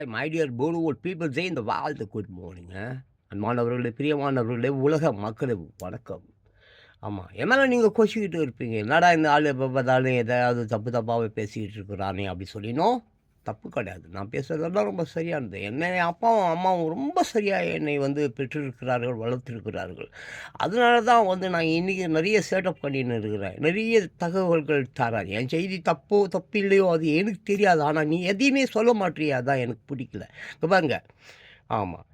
My dear Bollywood people say இந்த வாழ்த்து good morning அன்பானவர்களே பிரியமானவர்களே உலக மக்களுக்கு வணக்கம் ஆமாம் என் மேலே நீங்கள் கொச்சிக்கிட்டு இருப்பீங்க என்னடா இந்த ஆள் எப்போ பார்த்தாலும் எதாவது தப்பு தப்பாகவே பேசிக்கிட்டு இருக்கிறானே அப்படி சொல்லினோம் தப்பு கிடையாது. நான் பேசுகிறதெல்லாம் ரொம்ப சரியானது என்னை அப்பாவும் அம்மாவும் ரொம்ப சரியாக என்னை வந்து பெற்றிருக்கிறார்கள் வளர்த்திருக்கிறார்கள். அதனால தான் வந்து நான் இன்றைக்கி நிறைய சேட்டப் பண்ணின்னு இருக்கிறேன். நிறைய தகவல்கள் தராது என் செய்தி தப்போ தப்பு இல்லையோ அது எனக்கு தெரியாது. ஆனால் நீ எதையுமே சொல்ல மாட்டியா தான் எனக்கு பிடிக்கல. பாருங்க. ஆமாம்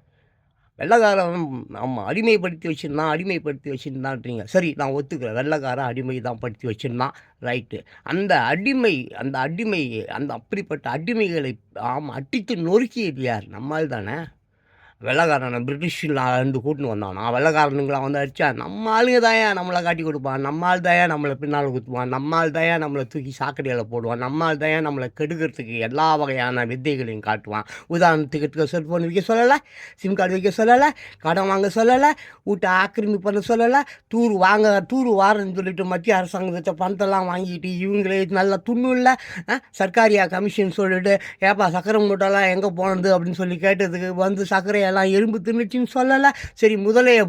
வெள்ளைக்காரன் ஆமாம் அடிமைப்படுத்தி வச்சுருந்தான் அடிமைப்படுத்தி வச்சுருந்தான்றீங்க. சரி நான் ஒத்துக்கிறேன் வெள்ளைக்காரன் அடிமை தான் படுத்தி வச்சுருந்தான். ரைட்டு அந்த அடிமை அந்த அடிமை அந்த அப்படிப்பட்ட அடிமைகளை ஆமாம் அட்டித்து நொறுக்கியது யார்? நம்மால் தானே? வெள்ளைக்காரனை பிரிட்டிஷில் ரெண்டு கூட்டின்னு வந்தான்? நான் வெள்ளைக்காரனுங்களாம் வந்து அடித்தா நம்ம ஆளுங்க தாயா நம்மளை காட்டி கொடுப்பான்? நம்ம ஆள் தாயா நம்மளை பின்னால் குத்துவான்? நம்ம ஆள் தாயா நம்மளை தூக்கி சாக்கடையில் போடுவான்? நம்ம ஆள் தாயா நம்மளை கெடுக்கிறதுக்கு எல்லா வகையான வித்தைகளையும் காட்டுவான்? உதாரணத்துக்கு செல்ஃபோன் விற்க சொல்லலை சிம் கார்டு வைக்க சொல்லலை கடன் வாங்க சொல்லலை வீட்டை ஆக்கிரமி பண்ண சொல்லலை டூர் வாங்க டூர் வாரன்னு சொல்லிட்டு மத்திய அரசாங்கத்தை பணத்தெல்லாம் வாங்கிட்டு இவங்களே நல்லா துண்ணு இல்லை சர்க்காரியா கமிஷன் சொல்லிட்டு ஏப்பா சக்கரை மூட்டெல்லாம் எங்கே போனது அப்படின்னு சொல்லி கேட்டதுக்கு வந்து எல்லாம் எறும்பு தின்னுச்சின்னு சொல்லலை. சரி முதலையை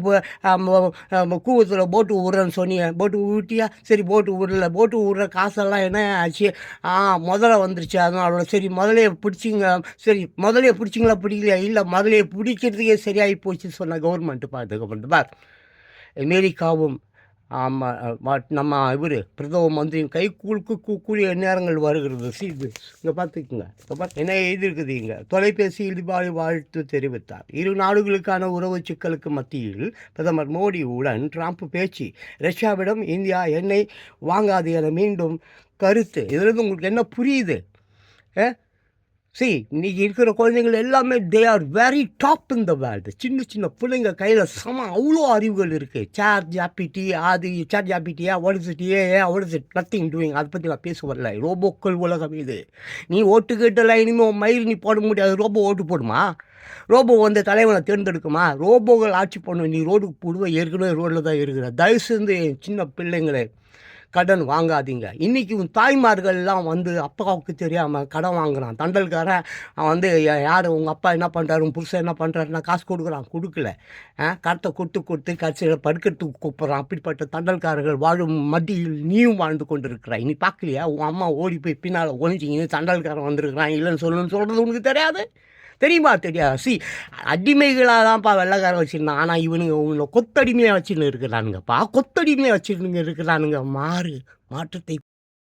கூவத்தில் போட்டு விட்றேன்னு சொன்னீங்க போட்டு விட்டியா சரி போட்டு விடல போட்டு விட்ற காசெல்லாம் என்ன ஆச்சு? ஆ முதல்ல வந்துருச்சு. அதனால சரி முதலையை பிடிச்சிங்க. சரி முதலையை பிடிச்சிங்களா பிடிக்கலையா? இல்லை முதலையை பிடிக்கிறதுக்கே சரியாகி போச்சு சொன்ன கவர்மெண்ட்டு பார்த்துக்க பார் அமெரிக்காவும் நம்ம இவர் பிரதம மந்திரியும் கை கூழுக்கு கூடிய நேரங்கள் வருகிறது. சி இது இங்கே பார்த்துக்குங்க இப்போ பார்த்து என்ன எழுதியிருக்குது இங்கே? தொலைபேசியில் தீபாவளி வாழ்த்து தெரிவித்தார். இரு நாடுகளுக்கான உறவு சிக்கலுக்கு மத்தியில் பிரதமர் மோடியுடன் ட்ரம்ப் பேச்சு. ரஷ்யாவிடம் இந்தியா எண்ணெய் வாங்காது என மீண்டும் கருத்து. இதிலிருந்து உங்களுக்கு என்ன புரியுது? சி இன்னைக்கு இருக்கிற குழந்தைங்கள் எல்லாமே they are very top in the world சின்ன சின்ன பிள்ளைங்க கையில் சம அவ்வளோ அறிவுகள் இருக்குது சேர் ஜாபிடி அது சேர் ஜாபிட்டியா ஒடிசிட்டியே ஏ ஒடிஸ் நத்திங் டூயிங் அதை பற்றி நான் பேச வரல. ரோபோக்கள் உலகம் இது. நீ ஓட்டு கேட்டல இனிமேல் மயிர் நீ போட முடியாது. ரோபோ ஓட்டு போடுமா? ரோபோ வந்து தலைவனை தேர்ந்தெடுக்குமா? ரோபோகள் ஆட்சி பண்ணும். நீ ரோடுக்கு போடுவ ஏற்கனவே ரோட்டில் தான் இருக்கிற. தயவு செஞ்சு சின்ன பிள்ளைங்களை கடன் வாங்காதீங்க. இன்றைக்கி உன் தாய்மார்கள்லாம் வந்து அப்பாவுக்கு தெரியாமல் கடன் வாங்குறான். தண்டல்காரன் அவன் வந்து யார்? உங்கள் அப்பா என்ன பண்ணுறாரு உன் புருஷன் என்ன பண்ணுறாருன்னா காசு கொடுக்குறான். கொடுக்கல. கடத்தை கொடுத்து கொடுத்து கடைசியில் படுக்கிறதுக்கு கூப்பிட்றான். அப்படிப்பட்ட தண்டல்காரர்கள் வாழும் மத்தியில் நீயும் வாழ்ந்து கொண்டு இருக்கிறாய் நீ பார்க்கலையா? உன் அம்மா ஓடி போய் பின்னால் ஒழிஞ்சிங்கன்னு தண்டல்காரன் வந்திருக்கிறான். இல்லைன்னு சொல்லணும்னு சொல்கிறது உனக்கு தெரியாது? தெரியுமா தெரியாது. சி அடிமைகளாக தான்ப்பா வெள்ளைக்காரன் வச்சுருந்தான். ஆனால் இவனுங்க உங்களை கொத்தடிமையாக வச்சுன்னு இருக்கிறானுங்கப்பா. கொத்தடிமையாக வச்சுருந்துங்க இருக்கிறானுங்க மாறு மாற்றத்தை